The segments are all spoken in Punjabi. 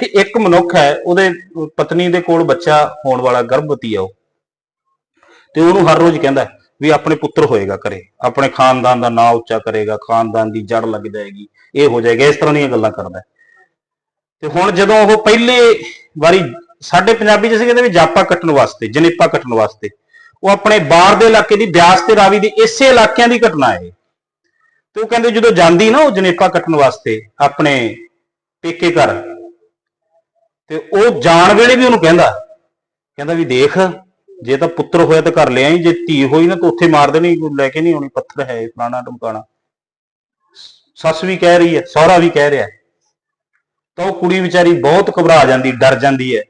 ਕਿ ਇੱਕ ਮਨੁੱਖ ਹੈ, ਉਹਦੇ ਪਤਨੀ ਦੇ ਕੋਲ ਬੱਚਾ ਹੋਣ ਵਾਲਾ ਗਰਭਵਤੀ ਆ ਉਹ। ਤੇ ਉਹਨੂੰ ਹਰ ਰੋਜ਼ ਕਹਿੰਦਾ ਵੀ ਆਪਣੇ ਪੁੱਤਰ ਹੋਏਗਾ ਕਰੇ ਆਪਣੇ ਖਾਨਦਾਨ ਦਾ ਨਾਂ ਉੱਚਾ ਕਰੇਗਾ, ਖਾਨਦਾਨ ਦੀ ਜੜ ਲੱਗ ਜਾਏਗੀ, ਇਹ ਹੋ ਜਾਏਗਾ, ਇਸ ਤਰ੍ਹਾਂ ਦੀਆਂ ਗੱਲਾਂ ਕਰਦਾ ਤੇ ਹੁਣ ਜਦੋਂ ਉਹ ਪਹਿਲੇ ਵਾਰੀ ਸਾਡੇ ਪੰਜਾਬੀ ਚ ਅਸੀਂ ਕਹਿੰਦੇ ਵੀ ਜਾਪਾ ਕੱਟਣ ਵਾਸਤੇ, ਜਨੇਪਾ ਕੱਟਣ ਵਾਸਤੇ, ਉਹ ਆਪਣੇ ਬਾਹਰ ਦੇ ਇਲਾਕੇ ਦੀ ਬਿਆਸ ਤੇ ਰਾਵੀ ਦੀ ਇਸੇ ਇਲਾਕਿਆਂ ਦੀ ਘਟਨਾ ਹੈ ਤੇ ਉਹ ਕਹਿੰਦੇ ਜਦੋਂ ਜਾਂਦੀ ਨਾ ਉਹ ਜਨੇਪਾ ਕੱਟਣ ਵਾਸਤੇ ਆਪਣੇ ਪੇਕੇ ਘਰ ਤੇ ਉਹ ਜਾਣ ਵੇਲੇ ਵੀ ਉਹਨੂੰ ਕਹਿੰਦਾ ਕਹਿੰਦਾ ਵੀ ਦੇਖ ਜੇ ਤਾਂ ਪੁੱਤਰ ਹੋਇਆ ਤਾਂ ਘਰ ਲਿਆਈ ਜੇ ਧੀ ਹੋਈ ਨਾ ਤਾਂ ਉੱਥੇ ਮਾਰ ਦੇਣੀ ਲੈ ਕੇ ਨਹੀਂ ਆਉਣੀ ਪੱਥਰ ਹੈ ਇਹ, ਫਲਾਣਾ ਟਮਕਾਣਾ ਸੱਸ ਵੀ ਕਹਿ ਰਹੀ ਹੈ ਸਹੁਰਾ ਵੀ ਕਹਿ ਰਿਹਾ ਤਾਂ ਉਹ ਕੁੜੀ ਵਿਚਾਰੀ ਬਹੁਤ ਘਬਰਾ ਜਾਂਦੀ ਡਰ ਜਾਂਦੀ ਹੈ।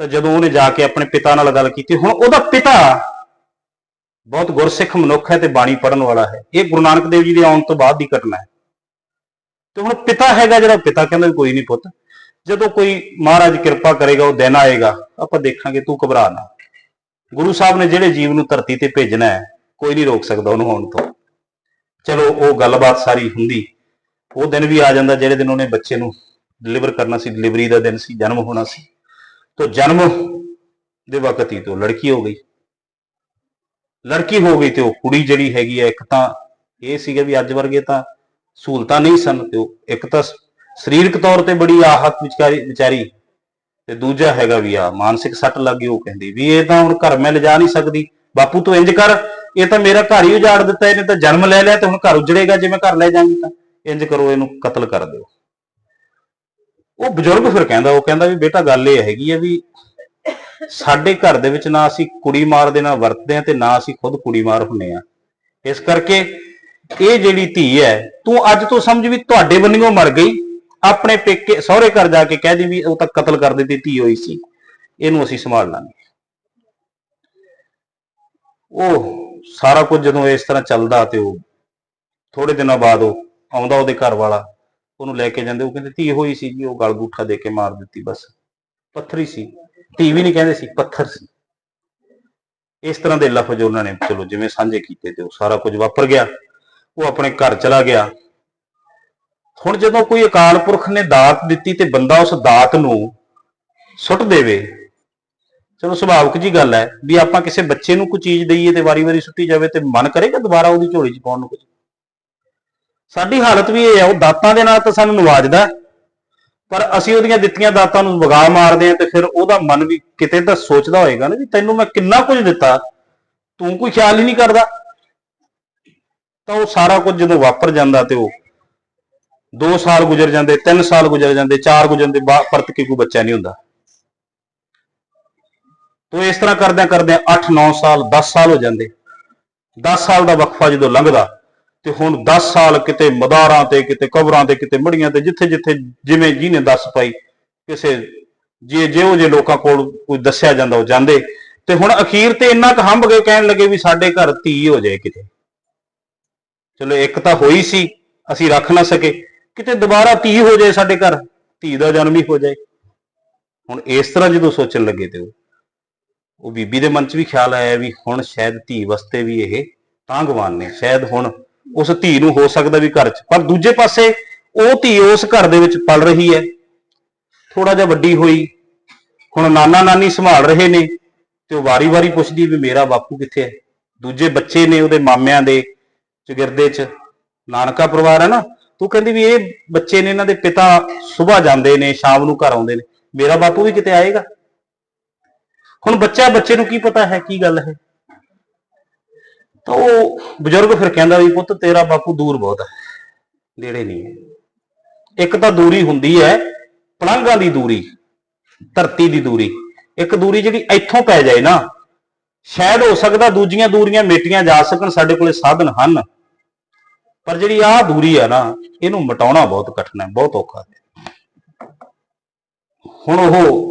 ਤਾਂ ਜਦੋਂ ਉਹਨੇ ਜਾ ਕੇ ਆਪਣੇ ਪਿਤਾ ਨਾਲ ਗੱਲ ਕੀਤੀ ਹੁਣ ਉਹਦਾ ਪਿਤਾ ਬਹੁਤ ਗੁਰਸਿੱਖ ਮਨੁੱਖ ਹੈ ਤੇ ਬਾਣੀ ਪੜਨ ਵਾਲਾ ਹੈ। ਇਹ ਗੁਰੂ ਨਾਨਕ ਦੇਵ ਜੀ ਦੇ ਆਉਣ ਤੋਂ ਬਾਅਦ ਦੀ ਘਟਨਾ ਹੈ। ਤੇ ਹੁਣ ਪਿਤਾ ਹੈਗਾ ਜਿਹੜਾ ਪਿਤਾ ਕਹਿੰਦਾ ਵੀ ਕੋਈ ਨਹੀਂ ਪੁੱਤ ਜਦੋਂ ਕੋਈ ਮਹਾਰਾਜ ਕਿਰਪਾ ਕਰੇਗਾ, ਉਹ ਦਿਨ ਆਏਗਾ, ਆਪਾਂ ਦੇਖਾਂਗੇ, ਤੂੰ ਘਬਰਾ ਨਾ। ਗੁਰੂ ਸਾਹਿਬ ਨੇ ਜਿਹੜੇ ਜੀਵ ਨੂੰ ਧਰਤੀ ਤੇ ਭੇਜਣਾ ਹੈ, ਕੋਈ ਨਹੀਂ ਰੋਕ ਸਕਦਾ ਉਹਨੂੰ ਹੋਣ ਤੋਂ। ਚਲੋ, ਉਹ ਗੱਲਬਾਤ ਸਾਰੀ ਹੁੰਦੀ। ਉਹ ਦਿਨ ਵੀ ਆ ਜਾਂਦਾ, ਜਿਹੜੇ ਦਿਨ ਉਹਨੇ ਬੱਚੇ ਨੂੰ ਡਿਲੀਵਰ ਕਰਨਾ ਸੀ ਡਿਲੀਵਰੀ ਦਾ ਦਿਨ ਸੀ, ਜਨਮ ਹੋਣਾ ਸੀ। ਤੋਂ ਜਨਮ ਦੇ ਵਕਤ ਹੀ ਤੋਂ ਲੜਕੀ ਹੋ ਗਈ। ਲੜਕੀ ਹੋ ਗਈ ਤੇ ਉਹ ਕੁੜੀ ਜਿਹੜੀ ਹੈਗੀ ਹੈ, ਇੱਕ ਤਾਂ ਇਹ ਸੀਗਾ ਵੀ ਅੱਜ ਵਰਗੇ ਤਾਂ ਸਹੂਲਤਾਂ ਨਹੀਂ ਸਨ, ਤੇ ਉਹ ਇੱਕ ਤਾਂ ਸਰੀਰਕ ਤੌਰ ਤੇ ਬੜੀ ਆਹਤ ਵਿਚਾਰੀ ਵਿਚਾਰੀ। ਤੇ ਦੂਜਾ ਹੈਗਾ ਵੀ ਆ, ਮਾਨਸਿਕ ਸੱਟ ਲੱਗ ਗਈ, ਉਹ ਕਹਿੰਦੀ ਵੀ ਇਹ ਤਾਂ ਹੁਣ ਘਰ ਮੈਂ ਲਿਜਾ ਨਹੀਂ ਸਕਦੀ। ਬਾਪੂ ਤੂੰ ਇੰਜ ਕਰ, ਇਹ ਤਾਂ ਮੇਰਾ ਘਰ ਹੀ ਉਜਾੜ ਦਿੱਤਾ, ਇਹਨੇ ਤਾਂ ਜਨਮ ਲੈ ਲਿਆ ਤੇ ਹੁਣ ਘਰ ਉਜੜੇਗਾ, ਜੇ ਮੈਂ ਘਰ ਲੈ ਜਾਵਾਂਗੀ ਤਾਂ। ਇੰਜ ਕਰੋ, ਇਹਨੂੰ ਕਤਲ ਕਰ ਦਿਓ। ਉਹ ਬਜ਼ੁਰਗ ਫਿਰ ਕਹਿੰਦਾ, ਉਹ ਕਹਿੰਦਾ ਵੀ ਬੇਟਾ ਗੱਲ ਇਹ ਹੈਗੀ ਹੈ ਵੀ ਸਾਡੇ ਘਰ ਦੇ ਵਿੱਚ ਨਾ ਅਸੀਂ ਕੁੜੀ ਮਾਰ ਦੇ ਨਾਲ ਵਰਤਦੇ ਆ ਤੇ ਨਾ ਅਸੀਂ ਖੁਦ ਕੁੜੀ ਮਾਰ ਹੁੰਨੇ ਆ। ਇਸ ਕਰਕੇ ਇਹ ਜਿਹੜੀ ਧੀ ਹੈ, ਤੂੰ ਅੱਜ ਤੋਂ ਸਮਝ ਵੀ ਤੁਹਾਡੇ ਬੰਨਿਓ ਮਰ ਗਈ। ਆਪਣੇ ਪੇਕੇ, ਸਹੁਰੇ ਘਰ ਜਾ ਕੇ ਕਹਿ ਦੀ ਵੀ ਉਹ ਤਾਂ ਕਤਲ ਕਰ ਦਿੱਤੀ, ਧੀ ਹੋਈ ਸੀ। ਇਹਨੂੰ ਅਸੀਂ ਸੰਭਾਲ ਲਾਂਗੇ ਉਹ ਸਾਰਾ ਕੁਝ ਜਦੋਂ ਇਸ ਤਰ੍ਹਾਂ ਚੱਲਦਾ ਤੇ ਉਹ ਥੋੜੇ ਦਿਨਾਂ ਬਾਅਦ ਉਹ ਆਉਂਦਾ ਉਹਦੇ ਘਰ ਵਾਲਾ, ਉਹਨੂੰ ਲੈ ਕੇ ਜਾਂਦੇ, ਉਹ ਕਹਿੰਦੇ ਧੀ ਹੋਈ ਸੀ ਜੀ, ਉਹ ਗਲ ਗੂਠਾ ਦੇ ਕੇ ਮਾਰ ਦਿੱਤੀ ਬਸ। ਪੱਥਰੀ ਸੀ। ਧੀ ਵੀ ਨਹੀਂ ਕਹਿੰਦੇ ਸੀ, ਪੱਥਰ ਸੀ। ਇਸ ਤਰ੍ਹਾਂ ਦੇ ਲਫ਼ਜ਼ ਉਹਨਾਂ ਨੇ, ਚਲੋ ਜਿਵੇਂ ਸਾਂਝੇ ਕੀਤੇ ਤੇ ਉਹ ਸਾਰਾ ਕੁਝ ਵਾਪਰ ਗਿਆ। ਉਹ ਆਪਣੇ ਘਰ ਚਲਾ ਗਿਆ। ਹੁਣ ਜਦੋਂ ਕੋਈ ਅਕਾਲ ਪੁਰਖ ਨੇ ਦਾਤ ਦਿੱਤੀ ਤੇ ਬੰਦਾ ਉਸ ਦਾਤ ਨੂੰ ਸੁੱਟ ਦੇਵੇ, ਚਲੋ ਸੁਭਾਵਿਕ ਜੀ ਗੱਲ ਹੈ ਵੀ ਆਪਾਂ ਕਿਸੇ ਬੱਚੇ ਨੂੰ ਕੋਈ ਚੀਜ਼ ਦਈਏ ਤੇ ਵਾਰੀ-ਵਾਰੀ ਸੁੱਟੀ ਜਾਵੇ ਤੇ ਮਨ ਕਰੇਗਾ ਦੁਬਾਰਾ ਉਹਦੀ ਝੋਲੀ 'ਚ ਪਾਉਣ ਨੂੰ ਕੁਝ ਸਾਡੀ ਹਾਲਤ ਵੀ ਇਹ ਹੈ, ਉਹ ਦਾਤਾਂ ਦੇ ਨਾਲ ਤਾਂ ਸਾਨੂੰ ਨਵਾਜਦਾ ਪਰ ਅਸੀਂ ਉਹਦੀਆਂ ਦਿੱਤੀਆਂ ਦਾਤਾਂ ਨੂੰ ਵਗਾ ਮਾਰਦੇ ਆ ਤੇ ਫਿਰ ਉਹਦਾ ਮਨ ਵੀ ਕਿਤੇ ਤਾਂ ਸੋਚਦਾ ਹੋਏਗਾ ਨਾ ਵੀ ਤੈਨੂੰ ਮੈਂ ਕਿੰਨਾ ਕੁਝ ਦਿੱਤਾ, ਤੂੰ ਕੋਈ ਖਿਆਲ ਹੀ ਨਹੀਂ ਕਰਦਾ। ਤਾਂ ਉਹ ਸਾਰਾ ਕੁਝ ਜਦੋਂ ਵਾਪਰ ਜਾਂਦਾ ਤੇ ਉਹ 2 ਸਾਲ ਗੁਜ਼ਰ ਜਾਂਦੇ 3 ਸਾਲ ਗੁਜ਼ਰ ਜਾਂਦੇ 4 ਗੁਜ਼ਰ ਜਾਂਦੇ ਪਰਤ ਕੇ ਕੋਈ ਬੱਚਾ ਨਹੀਂ ਹੁੰਦਾ। ਤੋ ਇਸ ਤਰ੍ਹਾਂ ਕਰਦਿਆਂ ਕਰਦਿਆਂ 8-9 ਸਾਲ 10 ਸਾਲ ਹੋ ਜਾਂਦੇ। 10 ਸਾਲ ਦਾ ਵਕਫਾ ਜਦੋਂ ਲੰਘਦਾ, ਤੇ ਹੁਣ 10 ਸਾਲ ਕਿਤੇ ਮਦਾਰਾਂ ਤੇ, ਕਿਤੇ ਕਬਰਾਂ ਤੇ, ਕਿਤੇ ਮੜੀਆਂ ਤੇ, ਜਿੱਥੇ ਜਿੱਥੇ ਜਿਵੇਂ ਜਿਹਨੇ ਦੱਸ ਪਾਈ, ਕਿਸੇ ਜੇ ਜਿਹੋ ਜੇ ਲੋਕਾਂ ਕੋਲ ਕੋਈ ਦੱਸਿਆ ਜਾਂਦਾ, ਉਹ ਜਾਂਦੇ। ਤੇ ਹੁਣ ਅਖੀਰ ਤੇ ਇੰਨਾ ਕੁ ਹੰਭ ਗਏ ਕਹਿਣ ਲੱਗੇ ਵੀ ਸਾਡੇ ਘਰ ਧੀ ਹੋ ਜਾਏ ਕਿਤੇ। ਚਲੋ ਇੱਕ ਤਾਂ ਹੋਈ ਸੀ, ਅਸੀਂ ਰੱਖ ਨਾ ਸਕੇ। ਕਿਤੇ ਦੁਬਾਰਾ ਧੀ ਹੋ ਜਾਏ ਸਾਡੇ ਘਰ, ਧੀ ਦਾ ਜਨਮ ਹੀ ਹੋ ਜਾਏ। ਹੁਣ ਇਸ ਤਰ੍ਹਾਂ ਜਦੋਂ ਸੋਚਣ ਲੱਗੇ ਤੇ ਉਹ ਉਹ ਬੀਬੀ ਦੇ ਮਨ 'ਚ ਵੀ ਖਿਆਲ ਆਇਆ ਵੀ ਹੁਣ ਸ਼ਾਇਦ ਧੀ ਵਾਸਤੇ ਵੀ ਇਹ ਤਾਂਗਵਾਨ ਨੇ, ਸ਼ਾਇਦ ਹੁਣ ਉਸ ਧੀ ਨੂੰ ਹੋ ਸਕਦਾ ਵੀ ਘਰ 'ਚ। ਪਰ ਦੂਜੇ ਪਾਸੇ ਉਹ ਧੀ ਉਸ ਘਰ ਦੇ ਵਿੱਚ ਪਲ ਰਹੀ ਹੈ। ਥੋੜਾ ਜਿਹਾ ਵੱਡੀ ਹੋਈ, ਹੁਣ ਨਾਨਾ ਨਾਨੀ ਸੰਭਾਲ ਰਹੇ ਨੇ ਤੇ ਉਹ ਵਾਰੀ-ਵਾਰੀ ਪੁੱਛਦੀ ਵੀ ਮੇਰਾ ਬਾਪੂ ਕਿੱਥੇ ਹੈ? ਦੂਜੇ ਬੱਚੇ ਨੇ ਉਹਦੇ ਮਾਮਿਆਂ ਦੇ ਚਗਿਰਦੇ 'ਚ। ਨਾਨਕਾ ਪਰਿਵਾਰ ਹੈ ਨਾ? ਤੂੰ ਕਹਿੰਦੀ ਵੀ ਇਹ ਬੱਚੇ ਨੇ ਇਹਨਾਂ ਦੇ ਪਿਤਾ ਸਵੇਰ ਜਾਂਦੇ ਨੇ, ਸ਼ਾਮ ਨੂੰ ਘਰ ਆਉਂਦੇ ਨੇ। ਮੇਰਾ ਬਾਪੂ ਵੀ ਕਿਤੇ ਆਏਗਾ? ਹੁਣ ਬੱਚਾ ਬੱਚੇ ਨੂੰ ਕੀ ਪਤਾ ਹੈ, ਕੀ ਗੱਲ ਹੈ? ਤਾਂ ਉਹ ਬਜ਼ੁਰਗ ਫਿਰ ਕਹਿੰਦਾ ਵੀ ਪੁੱਤ ਤੇਰਾ ਬਾਪੂ ਦੂਰ ਬਹੁਤ ਹੈ, ਨੇੜੇ ਨਹੀਂ ਹੈ। ਇੱਕ ਤਾਂ ਦੂਰੀ ਹੁੰਦੀ ਹੈ ਪਲੰਘਾਂ ਦੀ ਦੂਰੀ, ਧਰਤੀ ਦੀ ਦੂਰੀ। ਇੱਕ ਦੂਰੀ ਜਿਹੜੀ ਇੱਥੋਂ ਪੈ ਜਾਏ ਨਾ, ਸ਼ਾਇਦ ਹੋ ਸਕਦਾ ਦੂਜੀਆਂ ਦੂਰੀਆਂ ਮੇਟੀਆਂ ਜਾ ਸਕਣ, ਸਾਡੇ ਕੋਲੇ ਸਾਧਨ ਹਨ। ਪਰ ਜਿਹੜੀ ਆਹ ਦੂਰੀ ਆ ਨਾ, ਇਹਨੂੰ ਮਟਾਉਣਾ ਬਹੁਤ ਕਠਿਨ ਹੈ, ਬਹੁਤ ਔਖਾ ਹੈ। ਹੁਣ ਉਹ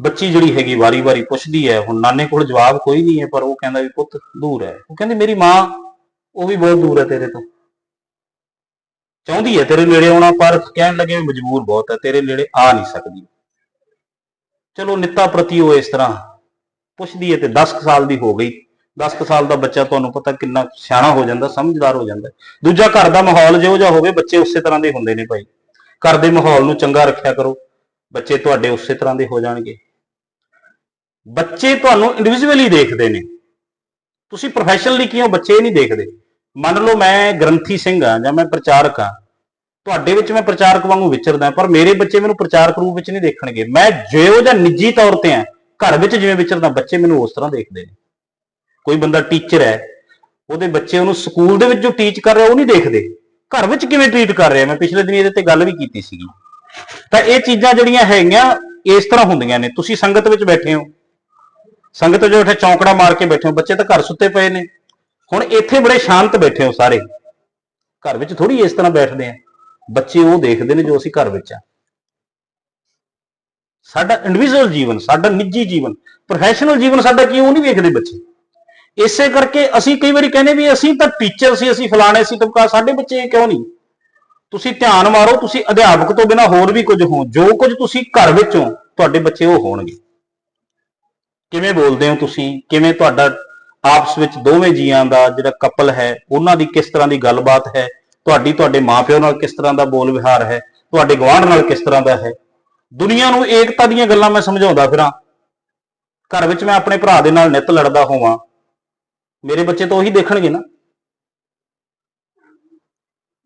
ਬੱਚੀ ਜਿਹੜੀ ਹੈਗੀ ਵਾਰੀ-ਵਾਰੀ ਪੁੱਛਦੀ ਹੈ, ਹੁਣ ਨਾਨੇ ਕੋਲ ਜਵਾਬ ਕੋਈ ਨਹੀਂ ਹੈ, ਪਰ ਉਹ ਕਹਿੰਦਾ ਵੀ ਪੁੱਤ ਦੂਰ ਹੈ। ਉਹ ਕਹਿੰਦੀ, ਮੇਰੀ ਮਾਂ, ਉਹ ਵੀ ਬਹੁਤ ਦੂਰ ਹੈ ਤੇਰੇ ਤੋਂ। ਚਾਹੁੰਦੀ ਹੈ ਤੇਰੇ ਨੇੜੇ ਆਉਣਾ, ਪਰ ਕਹਿਣ ਲੱਗੇ ਵੀ ਮਜਬੂਰ ਬਹੁਤ ਹੈ, ਤੇਰੇ ਨੇੜੇ ਆ ਨਹੀਂ ਸਕਦੀ। ਚਲੋ ਨਿੱਤਾ ਪ੍ਰਤੀ ਉਹ ਇਸ ਤਰ੍ਹਾਂ ਪੁੱਛਦੀ ਹੈ ਤੇ 10 ਕੁ ਸਾਲ ਦੀ ਹੋ ਗਈ। 10 ਕੁ ਸਾਲ ਦਾ ਬੱਚਾ ਤੁਹਾਨੂੰ ਪਤਾ ਕਿੰਨਾ ਸਿਆਣਾ ਹੋ ਜਾਂਦਾ, ਸਮਝਦਾਰ ਹੋ ਜਾਂਦਾ। ਦੂਜਾ ਘਰ ਦਾ ਮਾਹੌਲ ਜਿਹੋ ਜਿਹਾ ਹੋਵੇ, ਬੱਚੇ ਉਸੇ ਤਰ੍ਹਾਂ ਦੇ ਹੁੰਦੇ ਨੇ ਭਾਈ। ਘਰ ਦੇ ਮਾਹੌਲ ਨੂੰ ਚੰਗਾ ਰੱਖਿਆ ਕਰੋ, ਬੱਚੇ ਤੁਹਾਡੇ ਉਸੇ ਤਰ੍ਹਾਂ ਦੇ ਹੋ ਜਾਣਗੇ। ਬੱਚੇ ਤੁਹਾਨੂੰ ਇੰਡੀਵਿਜੂਅਲੀ ਦੇਖਦੇ ਨੇ। ਤੁਸੀਂ ਪ੍ਰੋਫੈਸ਼ਨਲੀ ਕਿਉਂ ਬੱਚੇ ਨਹੀਂ ਦੇਖਦੇ? ਮੰਨ ਲਓ ਮੈਂ ਗ੍ਰੰਥੀ ਸਿੰਘ ਆ ਜਾਂ ਮੈਂ ਪ੍ਰਚਾਰਕ ਆ। ਤੁਹਾਡੇ ਵਿੱਚ ਮੈਂ ਪ੍ਰਚਾਰਕ ਵਾਂਗੂ ਵਿਚਰਦਾ, ਪਰ ਮੇਰੇ ਬੱਚੇ ਮੈਨੂੰ ਪ੍ਰਚਾਰਕ ਰੂਪ ਵਿੱਚ ਨਹੀਂ ਦੇਖਣਗੇ। ਮੈਂ ਜਿਹੋ ਜਿਹਾ ਨਿੱਜੀ ਤੌਰ ਤੇ ਆ, ਘਰ ਵਿੱਚ ਜਿਵੇਂ ਵਿਚਰਦਾ, ਬੱਚੇ ਮੈਨੂੰ ਉਸ ਤਰ੍ਹਾਂ ਦੇਖਦੇ ਨੇ। ਕੋਈ ਬੰਦਾ ਟੀਚਰ ਹੈ, ਉਹਦੇ ਬੱਚੇ ਉਹਨੂੰ ਸਕੂਲ ਦੇ ਵਿੱਚ ਜੋ ਟੀਚ ਕਰ ਰਿਹਾ, ਉਹ ਨਹੀਂ ਦੇਖਦੇ। ਘਰ ਵਿੱਚ ਕਿਵੇਂ ਟ੍ਰੀਟ ਕਰ ਰਿਹਾ? ਮੈਂ ਪਿਛਲੇ ਦਿਨ ਇਹਦੇ ਤੇ ਗੱਲ ਵੀ ਕੀਤੀ ਸੀਗੀ। ਤਾਂ ਇਹ ਚੀਜ਼ਾਂ ਜਿਹੜੀਆਂ ਹੈਗੀਆਂ, ਇਸ ਤਰ੍ਹਾਂ ਹੁੰਦੀਆਂ ਨੇ। ਤੁਸੀਂ ਸੰਗਤ ਵਿੱਚ ਬੈਠੇ ਹੋ। ਸੰਗਤ ਜੋ ਇੱਥੇ ਚੌਂਕੜਾ ਮਾਰ ਕੇ ਬੈਠੇ ਹੋ। ਬੱਚੇ ਤਾਂ ਘਰ ਸੁੱਤੇ ਪਏ ਨੇ। ਹੁਣ ਇੱਥੇ ਬੜੇ ਸ਼ਾਂਤ ਬੈਠੇ ਹੋ ਸਾਰੇ। ਘਰ ਵਿੱਚ ਥੋੜੀ ਇਸ ਤਰ੍ਹਾਂ ਬੈਠਦੇ ਆ। ਬੱਚੇ ਉਹ ਦੇਖਦੇ ਨੇ ਜੋ ਅਸੀਂ ਘਰ ਵਿੱਚ ਆ। ਸਾਡਾ ਇੰਡੀਵਿਜੂਅਲ ਜੀਵਨ, ਸਾਡਾ ਨਿੱਜੀ ਜੀਵਨ ਪ੍ਰੋਫੈਸ਼ਨਲ ਜੀਵਨ ਸਾਡਾ ਕੀ, ਉਹ ਨਹੀਂ ਵੇਖਦੇ ਬੱਚੇ। ਇਸੇ ਕਰਕੇ ਅਸੀਂ ਕਈ ਵਾਰੀ ਕਹਿੰਦੇ ਵੀ ਅਸੀਂ ਤਾਂ ਟੀਚਰ ਸੀ, ਅਸੀਂ ਫਲਾਣੇ ਸੀ ਤਬਕਾ ਸਾਡੇ ਬੱਚੇ ਕਿਉਂ ਨਹੀਂ? ਤੁਸੀਂ ਧਿਆਨ ਮਾਰੋ, ਤੁਸੀਂ ਅਧਿਆਪਕ ਤੋਂ ਬਿਨਾ ਹੋਰ ਵੀ ਕੁਝ ਹੋ ਜੋ ਕੁਝ ਤੁਸੀਂ ਘਰ ਵਿੱਚ ਹੋ ਤੁਹਾਡੇ ਬੱਚੇ ਉਹ ਹੋਣਗੇ। ਕਿਵੇਂ ਬੋਲਦੇ ਹੋ ਤੁਸੀਂ? ਕਿਵੇਂ ਤੁਹਾਡਾ ਆਪਸ ਵਿੱਚ ਦੋਵੇਂ ਜੀਆਂ ਦਾ ਜਿਹੜਾ ਕਪਲ ਹੈ, ਉਹਨਾਂ ਦੀ ਕਿਸ ਤਰ੍ਹਾਂ ਦੀ ਗੱਲਬਾਤ ਹੈ? ਤੁਹਾਡੀ, ਤੁਹਾਡੇ ਮਾਪਿਓ ਨਾਲ ਕਿਸ ਤਰ੍ਹਾਂ ਦਾ ਬੋਲ ਵਿਹਾਰ ਹੈ? ਤੁਹਾਡੇ ਗਵਾਂਢ ਨਾਲ ਕਿਸ ਤਰ੍ਹਾਂ ਦਾ ਹੈ? ਦੁਨੀਆ ਨੂੰ ਏਕਤਾ ਦੀਆਂ ਗੱਲਾਂ ਮੈਂ ਸਮਝਾਉਂਦਾ ਫਿਰਾਂ। ਘਰ ਵਿੱਚ ਮੈਂ ਆਪਣੇ ਭਰਾ ਦੇ ਨਾਲ ਨਿਤ ਲੜਦਾ ਹੋਵਾਂ। ਮੇਰੇ ਬੱਚੇ ਤਾਂ ਉਹੀ ਦੇਖਣਗੇ ਨਾ।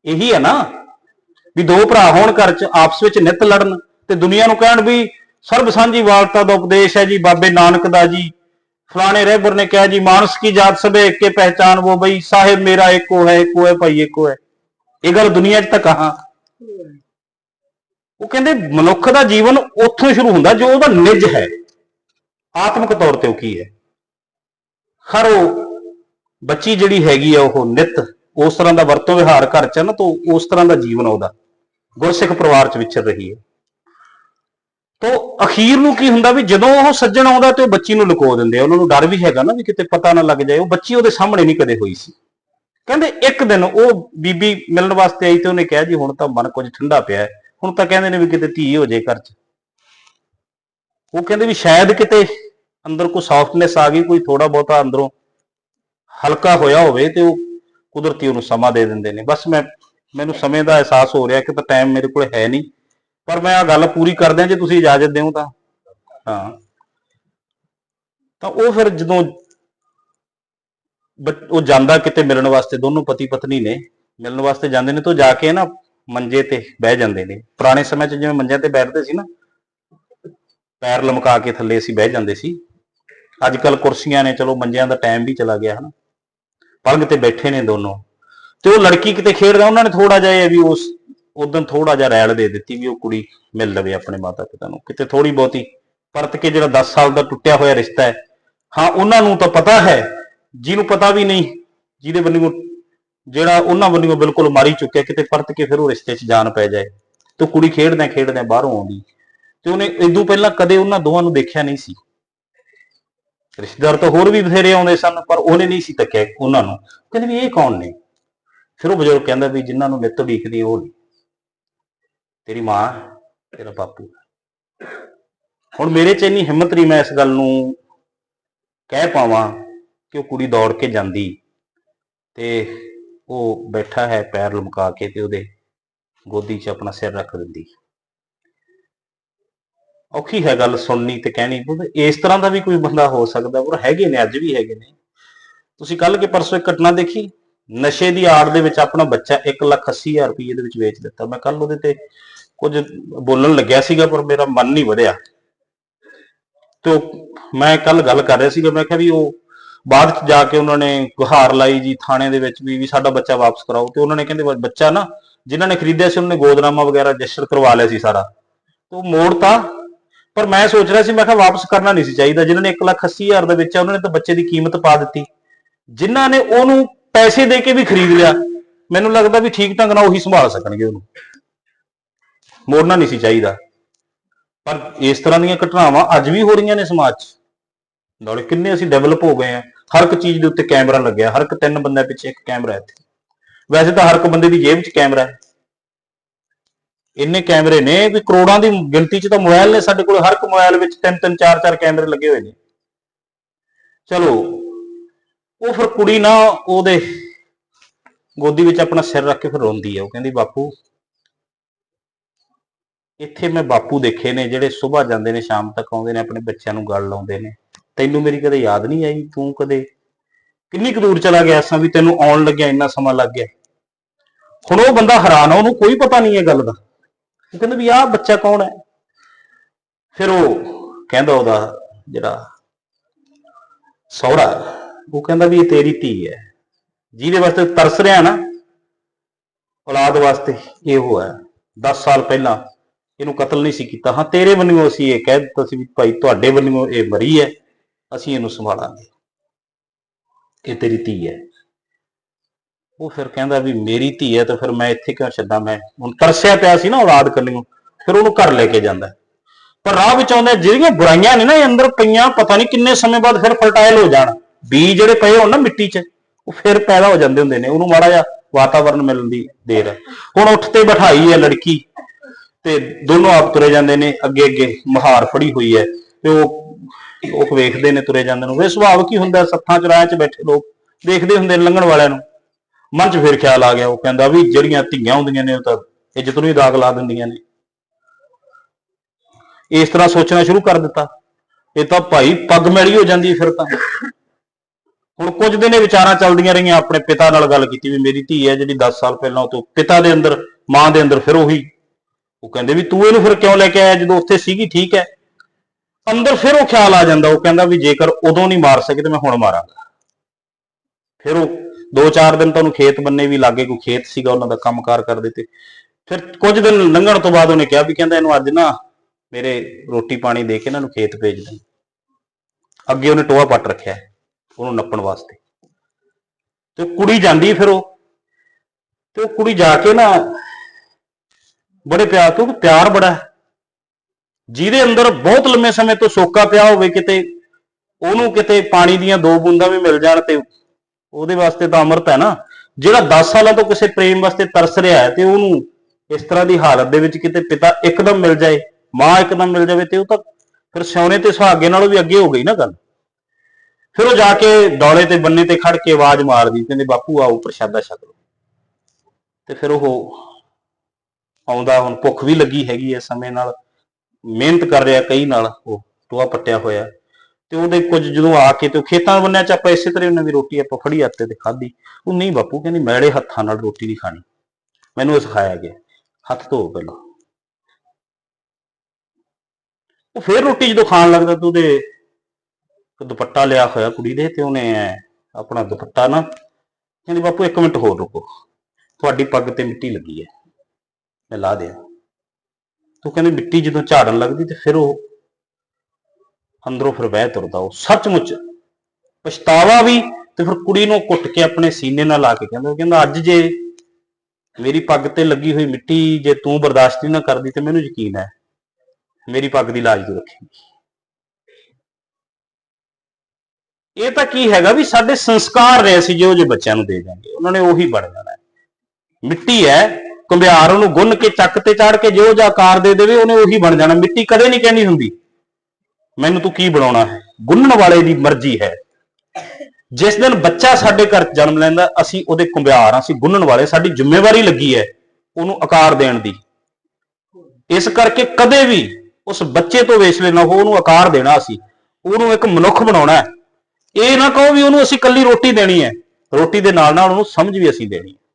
ਇਹੀ ਹੈ ਨਾ ਵੀ ਦੋ ਭਰਾ ਹੋਣ ਘਰ 'ਚ ਆਪਸ ਵਿੱਚ ਨਿਤ ਲੜਨ ਤੇ ਦੁਨੀਆ ਨੂੰ ਕਹਿਣ ਵੀ ਸਰਬ ਸਾਂਝੀ ਵਾਲਤਾ ਦਾ ਉਪਦੇਸ਼ ਹੈ ਜੀ ਬਾਬੇ ਨਾਨਕ ਦਾ ਜੀ। ਫਲਾਣੇ ਰਹਿਬਰ ਨੇ ਕਿਹਾ ਜੀ, ਮਾਨਸ ਕੀ ਜਾਤ ਸਭੇ ਇੱਕ ਕੇ ਪਹਿਚਾਨ ਉਹ ਬਈ, ਸਾਹਿਬ ਮੇਰਾ ਇੱਕੋ ਹੈ ਇੱਕੋ ਹੈ, ਭਾਈ ਇੱਕੋ ਹੈ। ਇਹ ਗੱਲ ਦੁਨੀਆ 'ਚ ਤਾਂ ਕਹਾਂ। ਉਹ ਕਹਿੰਦੇ ਮਨੁੱਖ ਦਾ ਜੀਵਨ ਉੱਥੋਂ ਸ਼ੁਰੂ ਹੁੰਦਾ ਜੋ ਉਹਦਾ ਨਿੱਜ ਹੈ। ਆਤਮਿਕ ਤੌਰ ਤੇ ਉਹ ਕੀ ਹੈ। ਹਰ ਉਹ ਬੱਚੀ ਜਿਹੜੀ ਹੈਗੀ ਆ ਉਹ ਨਿਤ ਉਸ ਤਰ੍ਹਾਂ ਦਾ ਵਰਤੋਂ ਵਿਹਾਰ ਘਰ ਚ ਨਾ, ਤਾਂ ਉਸ ਤਰ੍ਹਾਂ ਦਾ ਜੀਵਨ ਆ ਗੁਰਸਿੱਖ ਪਰਿਵਾਰ ਚ ਵਿਚਰ ਰਹੀ ਹੈ। ਤੋ ਅਖੀਰ ਨੂੰ ਕੀ ਹੁੰਦਾ ਵੀ ਜਦੋਂ ਉਹ ਸੱਜਣ ਆਉਂਦਾ ਤੇ ਉਹ ਬੱਚੀ ਨੂੰ ਲੁਕੋ ਦਿੰਦੇ ਆ। ਉਹਨਾਂ ਨੂੰ ਡਰ ਵੀ ਹੈਗਾ ਨਾ ਵੀ ਕਿਤੇ ਪਤਾ ਨਾ ਲੱਗ ਜਾਏ। ਉਹ ਬੱਚੀ ਉਹਦੇ ਸਾਹਮਣੇ ਨਹੀਂ ਕਦੇ ਹੋਈ ਸੀ। ਕਹਿੰਦੇ ਇੱਕ ਦਿਨ ਉਹ ਬੀਬੀ ਮਿਲਣ ਵਾਸਤੇ ਆਈ ਤੇ ਉਹਨੇ ਕਿਹਾ, ਜੀ, ਹੁਣ ਤਾਂ ਮਨ ਕੁਝ ਠੰਡਾ ਪਿਆ ਹੈ। ਹੁਣ ਤਾਂ ਕਹਿੰਦੇ ਨੇ ਵੀ ਕਿਤੇ ਧੀ ਹੋ ਜਾਏ ਘਰ ਚ। ਉਹ ਕਹਿੰਦੇ ਵੀ ਸ਼ਾਇਦ ਕਿਤੇ ਅੰਦਰ ਕੋਈ ਸੌਫਟਨੈਸ ਆ ਗਈ, ਕੋਈ ਥੋੜਾ ਬਹੁਤਾ ਅੰਦਰੋਂ ਹਲਕਾ ਹੋਇਆ ਹੋਵੇ ਤੇ ਉਹ ਕੁਦਰਤੀ ਉਹਨੂੰ ਸਮਾਂ ਦੇ ਦਿੰਦੇ ਨੇ। ਬਸ ਮੈਂ, ਮੈਨੂੰ ਸਮੇਂ ਦਾ ਅਹਿਸਾਸ ਹੋ ਰਿਹਾ ਕਿ ਤਾਂ ਟਾਈਮ ਮੇਰੇ ਕੋਲ ਹੈ ਨਹੀਂ। ਪਰ ਮੈਂ ਆ ਗੱਲ ਪੂਰੀ ਕਰਦਿਆਂ ਜੇ ਤੁਸੀਂ ਇਜਾਜ਼ਤ ਦਿਓ ਤਾਂ। ਹਾਂ। ਤਾਂ ਉਹ ਫਿਰ ਜਦੋਂ ਉਹ ਜਾਂਦਾ ਕਿਤੇ ਮਿਲਣ ਵਾਸਤੇ, ਦੋਨੋਂ ਪਤੀ ਪਤਨੀ ਨੇ, ਮਿਲਣ ਵਾਸਤੇ ਜਾਂਦੇ ਨੇ, ਤਾਂ ਜਾ ਕੇ ਨਾ ਮੰਜੇ ਤੇ ਬਹਿ ਜਾਂਦੇ ਨੇ। ਪੁਰਾਣੇ ਸਮੇਂ 'ਚ ਜਿਵੇਂ ਮੰਜਿਆਂ ਤੇ ਬੈਠਦੇ ਸੀ ਨਾ, ਪੈਰ ਲਮਕਾ ਕੇ ਥੱਲੇ ਅਸੀਂ ਬਹਿ ਜਾਂਦੇ ਸੀ। ਅੱਜ ਕੱਲ ਕੁਰਸੀਆਂ ਨੇ, ਚਲੋ ਮੰਜਿਆਂ ਦਾ ਟਾਈਮ ਵੀ ਚਲਾ ਗਿਆ, ਹਨਾ। ਪਲੰਗ ਤੇ ਬੈਠੇ ਨੇ ਦੋਨੋਂ। ਤੇ ਉਹ ਲੜਕੀ ਕਿਤੇ ਖੇਡਦਾ, ਉਹਨਾਂ ਨੇ ਥੋੜਾ ਜਿਹਾ ਇਹ ਵੀ ਉਸ ਉਦੋਂ ਥੋੜਾ ਜਿਹਾ ਰੈਲ ਦੇ ਦਿੱਤੀ ਵੀ ਉਹ ਕੁੜੀ ਮਿਲ ਲਵੇ ਆਪਣੇ ਮਾਤਾ ਪਿਤਾ ਨੂੰ। ਕਿਤੇ ਥੋੜੀ ਬਹੁਤੀ ਪਰਤ ਕੇ ਜਿਹੜਾ 10 ਸਾਲ ਦਾ ਟੁੱਟਿਆ ਹੋਇਆ ਰਿਸ਼ਤਾ ਹੈ। ਹਾਂ, ਉਹਨਾਂ ਨੂੰ ਤਾਂ ਪਤਾ ਹੈ, ਜਿਹਨੂੰ ਪਤਾ ਵੀ ਨਹੀਂ, ਜਿਹਦੇ ਵੱਲੋਂ ਜਿਹੜਾ ਉਹਨਾਂ ਵੱਲੋਂ ਬਿਲਕੁਲ ਮਾਰੀ ਚੁੱਕਿਆ, ਕਿਤੇ ਪਰਤ ਕੇ ਫਿਰ ਉਹ ਰਿਸ਼ਤੇ 'ਚ ਜਾਨ ਪੈ ਜਾਏ। ਤੇ ਉਹ ਕੁੜੀ ਖੇਡਦਿਆਂ ਖੇਡਦਿਆਂ ਬਾਹਰੋਂ ਆਉਂਦੀ। ਤੇ ਉਹਨੇ ਇਦੋਂ ਪਹਿਲਾਂ ਕਦੇ ਉਹਨਾਂ ਦੋਵਾਂ ਨੂੰ ਦੇਖਿਆ ਨਹੀਂ ਸੀ। ਰਿਸ਼ਤੇਦਾਰ ਤਾਂ ਹੋਰ ਵੀ ਬਥੇਰੇ ਆਉਂਦੇ ਸਨ, ਪਰ ਉਹਨੇ ਨਹੀਂ ਸੀ ਤੱਕਿਆ ਉਹਨਾਂ ਨੂੰ। ਕਹਿੰਦੇ ਵੀ ਇਹ ਕੌਣ ਨੇ? ਫਿਰ ਉਹ ਬਜ਼ੁਰਗ ਕਹਿੰਦਾ ਵੀ ਜਿਨ੍ਹਾਂ ਨੂੰ ਨਿੱਤ ਉਡੀਕਦੀ ਉਹ ਨਹੀਂ ਤੇਰੀ ਮਾਂ ਤੇਰਾ ਬਾਪੂ ਹੁਣ ਮੇਰੇ 'ਚ ਇੰਨੀ ਹਿੰਮਤ ਨਹੀਂ ਮੈਂ ਇਸ ਗੱਲ ਨੂੰ ਕਹਿ ਪਾਵਾਂ ਕਿ ਉਹ ਕੁੜੀ ਦੌੜ ਕੇ ਜਾਂਦੀ ਤੇ ਉਹ ਬੈਠਾ ਹੈ ਪੈਰ ਲਮਕਾ ਕੇ ਤੇ ਉਹਦੇ ਗੋਦੀ 'ਚ ਆਪਣਾ ਸਿਰ ਰੱਖ ਦਿੰਦੀ। ਔਖੀ ਹੈ ਗੱਲ ਸੁਣਨੀ ਤੇ ਕਹਿਣੀ ਇਸ ਤਰ੍ਹਾਂ ਦਾ ਵੀ ਕੋਈ ਬੰਦਾ ਹੋ ਸਕਦਾ ਪਰ ਹੈਗੇ ਨੇ, ਅੱਜ ਵੀ ਹੈਗੇ ਨੇ। ਤੁਸੀਂ ਕੱਲ ਕੇ ਪਰਸੋਂ ਇੱਕ ਘਟਨਾ ਦੇਖੀ? ਨਸ਼ੇ ਦੀ ਆੜ ਦੇ ਵਿੱਚ ਆਪਣਾ ਬੱਚਾ 180000 ਰੁਪਏ ਦੇ ਵਿੱਚ ਵੇਚ ਦਿੱਤਾ। ਮੈਂ ਕੱਲ ਉਹਦੇ ਤੇ ਕੁਝ ਬੋਲਣ ਲੱਗਿਆ ਸੀਗਾ, ਪਰ ਮੇਰਾ ਮਨ ਨਹੀਂ ਵਧਿਆ। ਤੇ ਉਹ- ਮੈਂ ਕੱਲ ਗੱਲ ਕਰ ਰਿਹਾ ਸੀਗਾ, ਮੈਂ ਕਿਹਾ ਵੀ ਉਹ ਬਾਅਦ ਚ ਜਾ ਕੇ ਉਹਨਾਂ ਨੇ ਗੁਹਾਰ ਲਾਈ ਜੀ ਥਾਣੇ ਦੇ ਵਿੱਚ ਵੀ ਵੀ ਸਾਡਾ ਬੱਚਾ ਵਾਪਸ ਕਰਾਓ। ਤੇ ਉਹਨਾਂ ਨੇ ਕਹਿੰਦੇ ਬੱਚਾ ਨਾ, ਜਿਨ੍ਹਾਂ ਨੇ ਖਰੀਦਿਆ ਸੀ, ਉਹਨਾਂ ਨੇ ਗੋਦਨਾਮਾ ਵਗੈਰਾ ਰਜਿਸਟਰ ਕਰਵਾ ਲਿਆ ਸੀ ਸਾਰਾ। ਤੇ ਉਹ ਮੋੜਤਾ ਪਰ ਮੈਂ ਸੋਚ ਰਿਹਾ ਸੀ, ਮੈਂ ਕਿਹਾ ਵਾਪਸ ਕਰਨਾ ਨਹੀਂ ਸੀ ਚਾਹੀਦਾ। ਜਿਨ੍ਹਾਂ ਨੇ 180000 ਦੇ ਵਿੱਚ ਉਹਨਾਂ ਨੇ ਤਾਂ ਬੱਚੇ ਦੀ ਕੀਮਤ ਪਾ ਦਿੱਤੀ। ਜਿਨ੍ਹਾਂ ਨੇ ਉਹਨੂੰ ਪੈਸੇ ਦੇ ਕੇ ਵੀ ਖਰੀਦ ਲਿਆ, ਮੈਨੂੰ ਲੱਗਦਾ ਵੀ ਠੀਕ ਢੰਗ ਨਾਲ ਉਹੀ ਸੰਭਾਲ ਸਕਣਗੇ ਉਹਨੂੰ। ਮੋੜਨਾ ਨਹੀਂ ਸੀ ਚਾਹੀਦਾ। ਪਰ ਇਸ ਤਰ੍ਹਾਂ ਦੀਆਂ ਘਟਨਾਵਾਂ ਅੱਜ ਵੀ ਹੋ ਰਹੀਆਂ ਨੇ ਸਮਾਜ 'ਚ। ਨਾਲੇ ਕਿੰਨੇ ਅਸੀਂ ਡਿਵੈਲਪ ਹੋ ਗਏ ਆ ਹਰ ਇੱਕ ਚੀਜ਼ ਦੇ ਉੱਤੇ ਕੈਮਰਾ ਲੱਗਿਆ। ਹਰ ਇੱਕ ਤਿੰਨ ਬੰਦਿਆਂ ਪਿੱਛੇ ਇੱਕ ਕੈਮਰਾ ਹੈ ਇੱਥੇ। ਵੈਸੇ ਤਾਂ ਹਰ ਇੱਕ ਬੰਦੇ ਦੀ ਜੇਬ 'ਚ ਕੈਮਰਾ ਹੈ। ਇੰਨੇ ਕੈਮਰੇ ਨੇ ਵੀ ਕਰੋੜਾਂ ਦੀ ਗਿਣਤੀ 'ਚ ਤਾਂ ਮੋਬਾਈਲ ਨੇ ਸਾਡੇ ਕੋਲ, ਹਰ ਇੱਕ ਮੋਬਾਈਲ ਵਿੱਚ ਤਿੰਨ ਤਿੰਨ, ਚਾਰ ਚਾਰ ਕੈਮਰੇ ਲੱਗੇ ਹੋਏ ਨੇ। ਚਲੋ, ਉਹ ਫਿਰ ਕੁੜੀ ਨਾ ਉਹਦੇ ਗੋਦੀ ਵਿੱਚ ਆਪਣਾ ਸਿਰ ਰੱਖ ਕੇ ਫਿਰ ਰੋਂਦੀ ਹੈ ਉਹ ਕਹਿੰਦੀ, ਬਾਪੂ, ਇੱਥੇ ਮੈਂ ਬਾਪੂ ਦੇਖੇ ਨੇ, ਜਿਹੜੇ ਸਵੇਰ ਜਾਂਦੇ ਨੇ, ਸ਼ਾਮ ਤੱਕ ਆਉਂਦੇ ਨੇ, ਆਪਣੇ ਬੱਚਿਆਂ ਨੂੰ ਗੱਲ ਲਾਉਂਦੇ ਨੇ। ਤੈਨੂੰ ਮੇਰੀ ਕਦੇ ਯਾਦ ਨਹੀਂ ਆਈ? ਤੂੰ ਕਦੇ ਕਿੰਨੀ ਕੁ ਦੂਰ ਚਲਾ ਗਿਆ ਸਾਂ ਵੀ ਤੈਨੂੰ ਆਉਣ ਲੱਗਿਆ ਇੰਨਾ ਸਮਾਂ ਲੱਗ ਗਿਆ? ਹੁਣ ਉਹ ਬੰਦਾ ਹੈਰਾਨ ਆ, ਉਹਨੂੰ ਕੋਈ ਪਤਾ ਨਹੀਂ ਇਹ ਗੱਲ ਦਾ। ਉਹ ਕਹਿੰਦਾ ਵੀ ਆਹ ਬੱਚਾ ਕੌਣ ਹੈ? ਫਿਰ ਉਹ ਕਹਿੰਦਾ ਉਹਦਾ ਜਿਹੜਾ ਸਹੁਰਾ, ਉਹ ਕਹਿੰਦਾ ਵੀ ਇਹ ਤੇਰੀ ਧੀ ਹੈ। ਜਿਹਦੇ ਵਾਸਤੇ ਤਰਸ ਰਿਹਾ ਨਾ, ਔਲਾਦ ਵਾਸਤੇ ਇਹ ਉਹ ਹੈ। 10 ਸਾਲ ਪਹਿਲਾਂ ਇਹਨੂੰ ਕਤਲ ਨਹੀਂ ਸੀ ਕੀਤਾ। ਹਾਂ, ਤੇਰੇ ਵੱਲੋਂ ਅਸੀਂ ਇਹ ਕਹਿ ਦਿੱਤਾ ਸੀ ਵੀ ਭਾਈ ਤੁਹਾਡੇ ਵੱਲੋਂ ਇਹ ਮਰੀ ਹੈ, ਅਸੀਂ ਇਹਨੂੰ ਸੰਭਾਲਾਂਗੇ। ਇਹ ਤੇਰੀ ਧੀ ਹੈ। ਉਹ ਫਿਰ ਕਹਿੰਦਾ ਵੀ ਮੇਰੀ ਧੀ ਹੈ ਤਾਂ ਫਿਰ ਮੈਂ ਇੱਥੇ ਕਿਉਂ ਛੱਡਾਂ? ਮੈਂ ਹੁਣ ਤਰਸਿਆ ਪਿਆ ਸੀ ਨਾ ਔਲਾਦ ਕਰਨੀ ਫਿਰ ਉਹਨੂੰ ਘਰ ਲੈ ਕੇ ਜਾਂਦਾ। ਪਰ ਰਾਹ ਵਿੱਚ ਆਉਂਦਾ ਜਿਹੜੀਆਂ ਬੁਰਾਈਆਂ ਨੇ ਨਾ ਇਹ ਅੰਦਰ ਪਈਆਂ, ਪਤਾ ਨਹੀਂ ਕਿੰਨੇ ਸਮੇਂ ਬਾਅਦ ਫਿਰ ਫਰਟਾਈਲ ਹੋ ਜਾਣ। ਬੀਜ ਜਿਹੜੇ ਪਏ ਹੋਣ ਨਾ ਮਿੱਟੀ 'ਚ, ਉਹ ਫਿਰ ਪੈਦਾ ਹੋ ਜਾਂਦੇ ਹੁੰਦੇ ਨੇ। ਉਹਨੂੰ ਮਾੜਾ ਜਿਹਾ ਵਾਤਾਵਰਣ ਮਿਲਣ ਦੀ ਦੇਰ ਹੈ ਹੁਣ ਉੱਠ ਤੇ ਬਿਠਾਈ ਹੈ ਲੜਕੀ ਤੇ ਦੋਨੋਂ ਆਪ ਤੁਰੇ ਜਾਂਦੇ ਨੇ, ਅੱਗੇ ਅੱਗੇ ਮਹਾਰ ਫੜੀ ਹੋਈ ਹੈ ਤੇ ਉਹ ਉਹ ਵੇਖਦੇ ਨੇ ਤੁਰੇ ਜਾਂਦੇ ਨੂੰ। ਵੇ ਸੁਭਾਵ ਕੀ ਹੁੰਦਾ? ਸੱਥਾਂ ਚਰਾਇਆਂ 'ਚ ਬੈਠੇ ਲੋਕ ਦੇਖਦੇ ਹੁੰਦੇ ਨੇ ਲੰਘਣ ਵਾਲਿਆਂ ਨੂੰ। ਮਨ 'ਚ ਫਿਰ ਖਿਆਲ ਆ ਗਿਆ, ਉਹ ਕਹਿੰਦਾ ਵੀ ਜਿਹੜੀਆਂ ਧੀਆਂ ਹੁੰਦੀਆਂ ਨੇ ਉਹ ਤਾਂ ਇੱਜ਼ਤ ਨੂੰ ਹੀ ਦਾਗ ਲਾ ਦਿੰਦੀਆਂ ਨੇ। ਇਸ ਤਰ੍ਹਾਂ ਸੋਚਣਾ ਸ਼ੁਰੂ ਕਰ ਦਿੱਤਾ। ਇਹ ਤਾਂ ਭਾਈ ਪੱਗ ਮੈਲੀ ਹੋ ਜਾਂਦੀ ਫਿਰ ਤਾਂ। ਹੁਣ ਕੁਝ ਦਿਨ ਇਹ ਵਿਚਾਰਾਂ ਚੱਲਦੀਆਂ ਰਹੀਆਂ, ਆਪਣੇ ਪਿਤਾ ਨਾਲ ਗੱਲ ਕੀਤੀ ਵੀ ਮੇਰੀ ਧੀ ਹੈ ਜਿਹੜੀ 10 ਸਾਲ ਪਹਿਲਾਂ ਉਹ ਤੋਂ ਪਿਤਾ ਦੇ ਅੰਦਰ, ਮਾਂ ਦੇ ਅੰਦਰ ਫਿਰ ਉਹੀ। ਉਹ ਕਹਿੰਦੇ ਵੀ ਤੂੰ ਇਹਨੂੰ ਫਿਰ ਕਿਉਂ ਲੈ ਕੇ ਆਇਆ ਜਦੋਂ ਉੱਥੇ ਸੀਗੀ, ਠੀਕ ਹੈ। ਅੰਦਰ ਫਿਰ ਉਹ ਖਿਆਲ ਆ ਜਾਂਦਾ, ਉਹ ਕਹਿੰਦਾ ਵੀ ਜੇਕਰ ਉਦੋਂ ਨਹੀਂ ਮਾਰ ਸਕੇ ਤੇ ਮੈਂ ਹੁਣ ਮਾਰਾਂਗਾ। ਫਿਰ ਉਹ ਦੋ ਚਾਰ ਦਿਨ ਤਾਂ ਉਹਨੂੰ ਖੇਤ ਬੰਨੇ ਵੀ ਲਾਗੇ, ਕੋਈ ਖੇਤ ਸੀਗਾ ਉਹਨਾਂ ਦਾ ਕੰਮਕਾਰ ਕਰਦੇ ਤੇ। ਫਿਰ ਕੁਝ ਦਿਨ ਲੰਘਣ ਤੋਂ ਬਾਅਦ ਉਹਨੇ ਕਿਹਾ ਵੀ ਕਹਿੰਦਾ ਇਹਨੂੰ ਅੱਜ ਨਾ ਮੇਰੇ ਰੋਟੀ ਪਾਣੀ ਦੇ ਕੇ ਇਹਨਾਂ ਨੂੰ ਖੇਤ ਭੇਜ ਦੇ। ਅੱਗੇ ਉਹਨੇ ਟੋਆ ਪੱਟ ਰੱਖਿਆ, ਉਹਨੂੰ ਨੱਪਣ ਵਾਸਤੇ। ਤੇ ਕੁੜੀ ਜਾਂਦੀ ਫਿਰ ਉਹ। ਤੇ ਉਹ ਕੁੜੀ ਜਾ ਕੇ ਨਾ ਬੜੇ ਪਿਆਰ ਤੋਂ, ਪਿਆਰ ਬੜਾ ਜਿਹਦੇ ਅੰਦਰ ਬਹੁਤ ਲੰਮੇ ਸਮੇਂ ਤੋਂ ਸੋਕਾ ਪਿਆ ਹੋਵੇ ਕਿਤੇ, ਉਹਨੂੰ ਕਿਤੇ ਪਾਣੀ ਦੀਆਂ ਦੋ ਬੂੰਦਾਂ ਵੀ ਮਿਲ ਜਾਣ ਤੇ ਉਹਦੇ ਵਾਸਤੇ ਤਾਂ ਅੰਮ੍ਰਿਤ ਹੈ ਨਾ। ਜਿਹੜਾ 10 ਸਾਲਾਂ ਤੋਂ ਕਿਸੇ ਪ੍ਰੇਮ ਵਾਸਤੇ ਤਰਸ ਰਿਹਾ ਹੈ ਤੇ ਉਹਨੂੰ ਇਸ ਤਰ੍ਹਾਂ ਦੀ ਹਾਲਤ ਦੇ ਵਿੱਚ ਕਿਤੇ ਪਿਤਾ ਇੱਕਦਮ ਮਿਲ ਜਾਏ, ਮਾਂ ਇੱਕਦਮ ਮਿਲ ਜਾਵੇ ਤੇ ਉਹ ਤਾਂ ਫਿਰ ਸਿਉਣੇ ਤੇ ਸੁਹਾਗੇ ਨਾਲੋਂ ਵੀ ਅੱਗੇ ਹੋ ਗਈ ਨਾ ਗੱਲ। ਫਿਰ ਉਹ ਜਾ ਕੇ ਦੌਲੇ ਤੇ ਬੰਨੇ ਤੇ ਖੜ ਕੇ ਆਵਾਜ਼ ਮਾਰਦੀ, ਕਹਿੰਦੇ, ਬਾਪੂ, ਆਓ ਪ੍ਰਸ਼ਾਦਾ ਛਕ ਲਓ। ਤੇ ਫਿਰ ਉਹ ਆਉਂਦਾ, ਹੁਣ ਭੁੱਖ ਵੀ ਲੱਗੀ ਹੈਗੀ ਐ ਸਮੇਂ ਨਾਲ, ਮਿਹਨਤ ਕਰ ਰਿਹਾ ਕਈ ਨਾਲ, ਉਹ ਟੋਆ ਪੱਟਿਆ ਹੋਇਆ। ਤੇ ਉਹਦੇ ਕੁਝ ਜਦੋਂ ਆ ਕੇ ਤੇ ਉਹ ਖੇਤਾਂ ਬੰਨਿਆ ਚ ਆਪਾਂ ਇਸੇ ਤਰ੍ਹਾਂ ਉਹਨਾਂ ਦੀ ਰੋਟੀ ਆਪਾਂ ਫੜੀ ਹੱਥੇ ਤੇ ਖਾਧੀ। ਉਹ ਨਹੀਂ ਬਾਪੂ, ਕਹਿੰਦੀ ਮੈੜੇ ਹੱਥਾਂ ਨਾਲ ਰੋਟੀ ਨਹੀਂ ਖਾਣੀ। ਮੈਨੂੰ ਇਹ ਸਿਖਾਇਆ ਗਿਆ। ਹੱਥ ਧੋ ਪਹਿਲਾਂ। ਉਹ ਫੇਰ ਰੋਟੀ ਜਦੋਂ ਖਾਣ ਲੱਗਦਾ ਤੂੰ ਉਹਦੇ ਦੁਪੱਟਾ ਲਿਆ ਹੋਇਆ ਕੁੜੀ ਦੇ ਤੇ ਉਹਨੇ ਆਪਣਾ ਦੁਪੱਟਾ ਨਾ, ਕਹਿੰਦੀ ਬਾਪੂ ਇੱਕ ਮਿੰਟ ਹੋਰ ਰੁਕੋ। ਤੁਹਾਡੀ ਪੱਗ ਤੇ ਮਿੱਟੀ ਲੱਗੀ ਹੈ। ਮੈਂ ਲਾ ਦਿਆਂ। ਤੂੰ ਕਹਿੰਦੀ ਮਿੱਟੀ ਜਦੋਂ ਝਾੜਨ ਲੱਗਦੀ ਤੇ ਫਿਰ ਉਹ ਅੰਦਰੋਂ ਫਿਰ ਵਹਿ ਤੁਰਦਾ, ਉਹ ਸੱਚਮੁੱਚ ਪਛਤਾਵਾ ਵੀ ਤੇ ਫਿਰ ਕੁੜੀ ਨੂੰ ਕੁੱਟ ਕੇ ਆਪਣੇ ਸੀਨੇ ਨਾਲ ਲਾ ਕੇ ਕਹਿੰਦਾ, ਉਹ ਕਹਿੰਦਾ, ਅੱਜ ਜੇ ਮੇਰੀ ਪੱਗ ਤੇ ਲੱਗੀ ਹੋਈ ਮਿੱਟੀ ਜੇ ਤੂੰ ਬਰਦਾਸ਼ਤ ਨਹੀਂ ਨਾ ਕਰਦੀ ਤੇ ਮੈਨੂੰ ਯਕੀਨ ਹੈ, ਮੇਰੀ ਪੱਗ ਦੀ ਲਾਜ ਤੂੰ ਰੱਖੇਂਗੀ। ਇਹ ਤਾਂ ਕੀ ਹੈਗਾ ਵੀ ਸਾਡੇ ਸੰਸਕਾਰ ਨੇ ਅਸੀਂ ਜਿਹੋ ਜਿਹੇ ਬੱਚਿਆਂ ਨੂੰ ਦੇ ਜਾਾਂਗੇ ਉਹਨਾਂ ਨੇ ਉਹੀ ਬਣ ਜਾਣਾ ਮਿੱਟੀ ਹੈ ਕੁੰਭਿਆਰ ਉਹਨੂੰ ਗੁੰਨ ਕੇ, ਚੱਕ ਤੇ ਚਾੜ ਕੇ, ਜਿਹੋ ਜਿਹਾ ਆਕਾਰ ਦੇ ਦੇਵੇ, ਉਹਨੇ ਉਹੀ ਬਣ ਜਾਣਾ। ਮਿੱਟੀ ਕਦੇ ਨਹੀਂ ਕਹਿੰਦੀ ਹੁੰਦੀ ਮੈਨੂੰ ਤੂੰ ਕੀ ਬਣਾਉਣਾ ਹੈ? ਗੁੰਨਣ ਵਾਲੇ ਦੀ ਮਰਜ਼ੀ ਹੈ। ਜਿਸ ਦਿਨ ਬੱਚਾ ਸਾਡੇ ਘਰ ਜਨਮ ਲੈਂਦਾ, ਅਸੀਂ ਉਹਦੇ ਕੁੰਭਿਆਰ ਹਾਂ। ਅਸੀਂ ਗੁੰਨਣ ਵਾਲੇ, ਸਾਡੀ ਜ਼ਿੰਮੇਵਾਰੀ ਲੱਗੀ ਹੈ ਉਹਨੂੰ ਆਕਾਰ ਦੇਣ ਦੀ। ਇਸ ਕਰਕੇ ਕਦੇ ਵੀ ਉਸ ਬੱਚੇ ਤੋਂ ਵੇਸਲੇ ਨਾ ਹੋ, ਉਹਨੂੰ ਆਕਾਰ ਦੇਣਾ ਅਸੀਂ। ਉਹਨੂੰ ਇੱਕ ਮਨੁੱਖ ਬਣਾਉਣਾ ਹੈ। ਇਹ ਨਾ ਕਹੋ ਵੀ ਉਹਨੂੰ ਅਸੀਂ ਕੱਲੀ ਰੋਟੀ ਦੇਣੀ ਹੈ। ਰੋਟੀ ਦੇ ਨਾਲ ਨਾਲ ਉਹਨੂੰ ਸਮਝ ਵੀ ਅਸੀਂ ਦੇਣੀ ਹੈ।